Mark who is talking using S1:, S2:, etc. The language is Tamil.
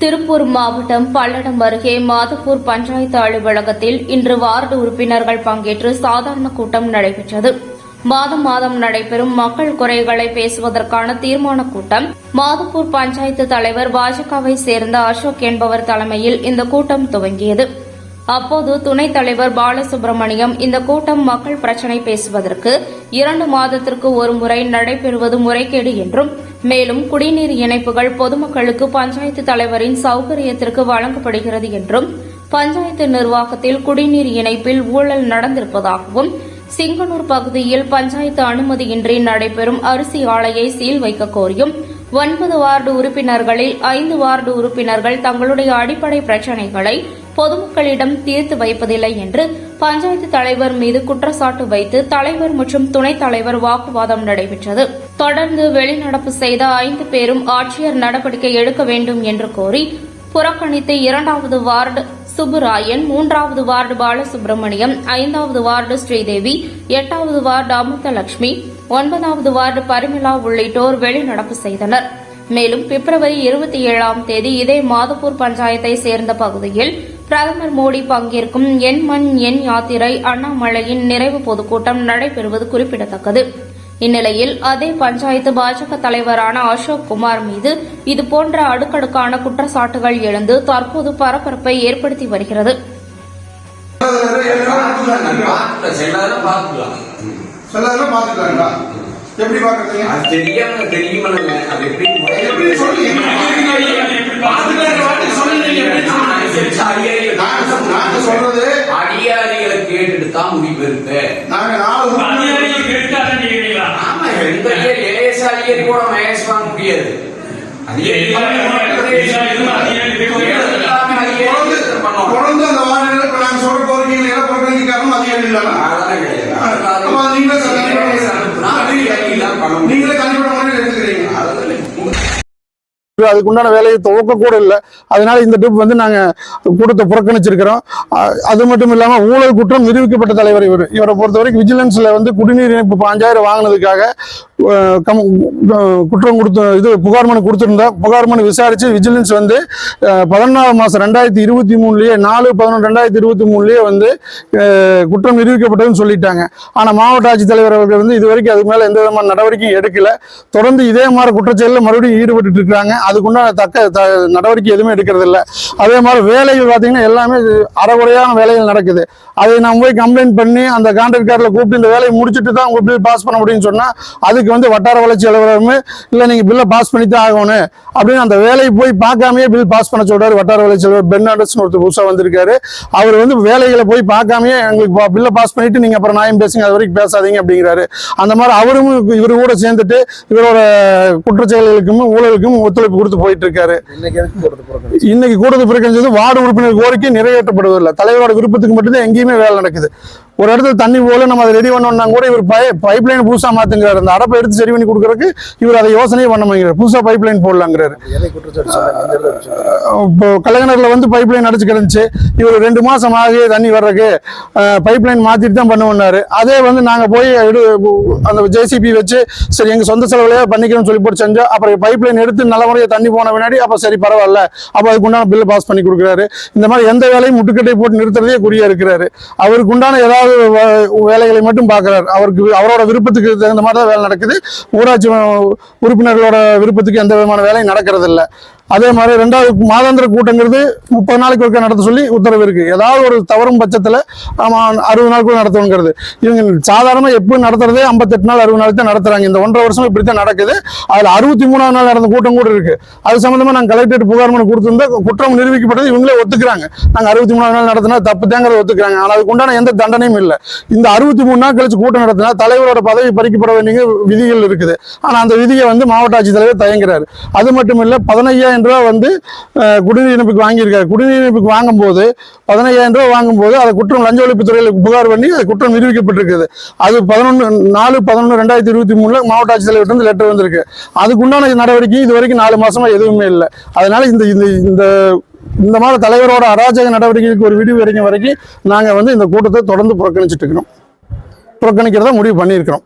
S1: Tiruppur மாவட்டம் பல்லடம் அருகே மாதப்பூர் பஞ்சாயத்து அலுவலகத்தில் இன்று வார்டு உறுப்பினர்கள் பங்கேற்று சாதாரண கூட்டம் நடைபெற்றது. மாதம் மாதம் நடைபெறும் மக்கள் குறைகளை பேசுவதற்கான தீர்மான கூட்டம். மாதப்பூர் பஞ்சாயத்து தலைவர் பாஜகவை சேர்ந்த அசோக் என்பவர் தலைமையில் இந்த கூட்டம் துவங்கியது. அப்போது துணைத் தலைவர் பாலசுப்ரமணியம் இந்த கூட்டம் மக்கள் பிரச்சினை பேசுவதற்கு இரண்டு மாதத்திற்கு ஒருமுறை நடைபெறுவது முறைகேடு என்றும் மேலும் குடிநீர் இணைப்புகள் பொதுமக்களுக்கு பஞ்சாயத்து தலைவரின் சௌகரியத்திற்கு வழங்கப்படுகிறது என்றும் பஞ்சாயத்து நிர்வாகத்தில் குடிநீர் இணைப்பில் ஊழல் நடந்திருப்பதாகவும் சிங்கனூர் பகுதியில் பஞ்சாயத்து அனுமதியின்றி நடைபெறும் அரிசி ஆலையை சீல் வைக்க கோரியும் ஒன்பது வார்டு உறுப்பினர்களில் ஐந்து வார்டு உறுப்பினர்கள் தங்களுடைய அடிப்படை பிரச்சினைகளை பொதுமக்களிடம் தீர்த்து வைப்பதில்லை என்று பஞ்சாயத்து தலைவர் மீது குற்றச்சாட்டு வைத்து தலைவர் மற்றும் துணைத் தலைவர் வாக்குவாதம் நடைபெற்றது. தொடர்ந்து வெளிநடப்பு செய்த ஐந்து பேரும் ஆட்சியர் நடவடிக்கை எடுக்க வேண்டும் என்று கோரி புறக்கணித்து இரண்டாவது வார்டு சுப்புராயன் மூன்றாவது வார்டு பாலசுப்ரமணியம் ஐந்தாவது வார்டு ஸ்ரீதேவி எட்டாவது வார்டு அமிர்தலட்சுமி ஒன்பதாவது வார்டு பரிமலா உள்ளிட்டோர் வெளிநடப்பு செய்தனர். மேலும் பிப்ரவரி இருபத்தி ஏழாம் தேதி இதே மாதப்பூர் பஞ்சாயத்தை சேர்ந்த பகுதியில் பிரதமர் மோடி பங்கேற்கும் என் மண் என் யாத்திரை அண்ணாமலையின் நிறைவு பொதுக்கூட்டம் நடைபெறுவது குறிப்பிடத்தக்கது. இந்நிலையில் அதே பஞ்சாயத்து பாஜக தலைவரான அசோக் குமார் மீது இதுபோன்ற அடுக்கடுக்கான குற்றச்சாட்டுகள் எழுந்து தற்போது பரபரப்பை ஏற்படுத்தி வருகிறது.
S2: எப்படி
S3: அது தெரியாம அது எப்படி
S2: எப்படி சொல்லி சொல்றது
S3: அடியாரிகளை கேட்டுட்டு தான் முடிவு இருக்கு
S2: అయ్యేది కూడా మహేశ్వరం ముగియదు.
S3: అది
S4: அதுக்கு உண்டான வேலையை துவக்க கூட இல்லை. அதனால இந்த ட்ரிப் வந்து நாங்கள் கூட்டத்தை புறக்கணிச்சிருக்கிறோம். அது மட்டும் இல்லாமல் ஊழல் குற்றம் நிரூபிக்கப்பட்ட தலைவர் இவர். இவரை பொறுத்த வரைக்கும் விஜிலன்ஸில் வந்து குடிநீர் இணைப்பு பாஞ்சாயிரம் வாங்கினதுக்காக கம்- குற்றம் கொடுத்து இது புகார் மனு கொடுத்திருந்தா புகார் மனு விசாரித்து விஜிலன்ஸ் வந்து பதினாலு பதினொன்றாவது மாசம் ரெண்டாயிரத்தி இருபத்தி மூணுலேயே நாலு பதினொன்று ரெண்டாயிரத்தி இருபத்தி மூணுலேயே வந்து குற்றம் நிரூபிக்கப்பட்டதுன்னு சொல்லிட்டாங்க. ஆனால் மாவட்ட ஆட்சித்தலைவர் அவர்கள் வந்து இது வரைக்கும் அதுக்கு மேலே எந்த விதமான நடவடிக்கையும் எடுக்கலை. தொடர்ந்து இதே மாதிரி குற்றச்செயலில் மறுபடியும் ஈடுபட்டு இருக்காங்க அதுக்குண்டான தக்க த- நடவடிக்கை எதுவுமே எடுக்கிறதில்ல. அதே மாதிரி வேலைகள் பார்த்தீங்கன்னா எல்லாமே இது அறகுறையான வேலைகள் நடக்குது. அதை நம்ம போய் கம்ப்ளைண்ட் பண்ணி அந்த கான்ட்ராக்டரில் கூப்பிட்டு இந்த வேலையை முடிச்சுட்டு தான் உங்கள் பில் பாஸ் பண்ண முடியும்னு சொன்னால் அதுக்கு வந்து வட்டார வளர்ச்சி அலுவலகமே இல்லை நீங்கள் பில்லை பாஸ் பண்ணி தான் ஆகணும். அப்படின்னு அந்த வேலையை போய் பார்க்காமயே பில் பாஸ் பண்ண சொல்கிறார் வட்டார வளர்ச்சி அலுவலர் பெர்னாண்டஸ்னு ஒருத்தர் புதுசாக வந்திருக்காரு. அவர் வந்து வேலைகளை போய் பார்க்காமயே எங்களுக்கு பில்லை பாஸ் பண்ணிட்டு நீங்கள் அப்புறம் நியாயம் பேசுங்க அது வரைக்கும் பேசாதீங்க அப்படிங்கிறாரு. அந்த மாதிரி அவரும் இவரு கூட சேர்ந்துட்டு இவரோட குற்றச்செயல்களுக்கும் ஊழலுக்கும் ஒத்துழைப்பு கொடுத்து போயிட்டு இருக்காரு இன்னைக்கு கூட்டத்தை புறக்கணிச்சது வார்டு உறுப்பினர் கோரிக்கை நிறைவேற்றப்படுவதில்லை. தலைவரோட விருப்பத்துக்கு மட்டும்தான் எங்கேயுமே வேலை நடக்குது. ஒரு இடத்துல தண்ணி போல நம்ம அதை ரெடி பண்ணோம்னா கூட இவர் பைப் லைன் புதுசா மாத்துங்கிறாரு. அந்த அடப்பை எடுத்து சரி பண்ணி கொடுக்கறதுக்கு இவர் அதை யோசனையே பண்ண மாட்டேங்கிறார். புதுசா பைப் லைன் போடலாங்கிறாரு இப்போ கலைஞர்ல வந்து பைப் லைன் அடைச்சு கிடந்துச்சு. இவர் ரெண்டு மாசம் ஆகி தண்ணி வர்றதுக்கு பைப் லைன் மாத்திட்டு தான் பண்ணுவோம்னாரு. அதே வந்து நாங்க போய் எடு அந்த ஜேசிபி வச்சு சரி எங்க சொந்த செலவுலயே பண்ணிக்கிறோம்னு சொல்லி போட்டு செஞ்சோம் அப்புறம் பைப் லைன் எடுத்து நல்ல முறையை தண்ணி போன பின்னாடி அப்ப சரி பரவாயில்ல. அப்ப அதுக்கு உண்டான பில்லு பாஸ் பண்ணி கொடுக்குறாரு. இந்த மாதிரி எந்த வேலையும் முட்டுக்கட்டை போட்டு நிறுத்துறதே குறியா இருக்கிறாரு. அவருக்கு உண்டான ஏதாவது அதாவது வேலைகளை மட்டும் பார்க்கறாரு. அவருக்கு அவரோட விருப்பத்துக்கு தகுந்த மாதிரி தான் வேலை நடக்குது. ஊராட்சி உறுப்பினர்களோட விருப்பத்துக்கு எந்த விதமான வேலையும் நடக்கிறது இல்லை அதே மாதிரி ரெண்டாவது மாதாந்திர கூட்டங்கிறது முப்பது நாளைக்கு ஒருக்கா நடத்த சொல்லி உத்தரவு இருக்கு. ஏதாவது ஒரு தவறும் பட்சத்தில் ஆமா அறுபது நாளுக்கு நடத்தணுங்கிறது. இவங்க சாதாரணமாக எப்போ நடத்துறதே ஐம்பத்தெட்டு நாள் அறுபது நாள் தான் நடத்துறாங்க. இந்த ஒன்றரை வருஷம் இப்படித்தான் நடக்குது. அதில் அறுபத்தி மூணாவது நாள் நடந்த கூட்டம் கூட இருக்கு. அது சம்மந்தமாக நாங்கள் கலெக்டரேட் புகார் மனு கொடுத்திருந்தா குற்றம் நிரூபிக்கப்பட்டது இவங்களே ஒத்துக்கிறாங்க. நாங்கள் அறுபத்தி மூணாவது நாள் நடத்தினா தப்பு தேங்கிறத ஒத்துக்கிறாங்க. ஆனால் அதுக்கு உண்டான எந்த தண்டனையும் இல்லை. இந்த அறுபத்தி மூணு நாள் கழிச்சு கூட்டம் நடத்தினா தலைவரோட பதவி பறிக்கப்பட வேண்டிய விதிகள் இருக்குது. ஆனால் அந்த விதியை வந்து மாவட்ட ஆட்சித்தலைவர் தயங்குறாரு. அது மட்டும் இல்லை பதினையாயிரம் பதினையாயிரம் ரூபா வந்து குடிநீர் இணைப்புக்கு வாங்கியிருக்காரு. குடிநீர் இணைப்புக்கு வாங்கும்போது பதினையாயிரம் ரூபா வாங்கும்போது அதை குற்றம் லஞ்ச ஒழிப்புத்துறையில் புகார் பண்ணி அது குற்றம் நிரூபிக்கப்பட்டிருக்குது. அது பதினொன்று நாலு பதினொன்று ரெண்டாயிரத்தி இருபத்தி மூணில் மாவட்ட ஆட்சித்தலைவர்கிட்ட லெட்டர் வந்திருக்கு. அதுக்குண்டான நடவடிக்கை இது வரைக்கும் நாலு மாசமா எதுவுமே இல்லை. அதனால இந்த இந்த இந்த இந்த மாதிரி தலைவரோட அராஜக நடவடிக்கைக்கு ஒரு விடிவு வரைக்கும் வரைக்கும் நாங்கள் வந்து இந்த கூட்டத்தை தொடர்ந்து புறக்கணிச்சிட்டு இருக்கிறோம். புறக்கணிக்கிறதா முடிவு பண்ணியிருக்கிறோம்.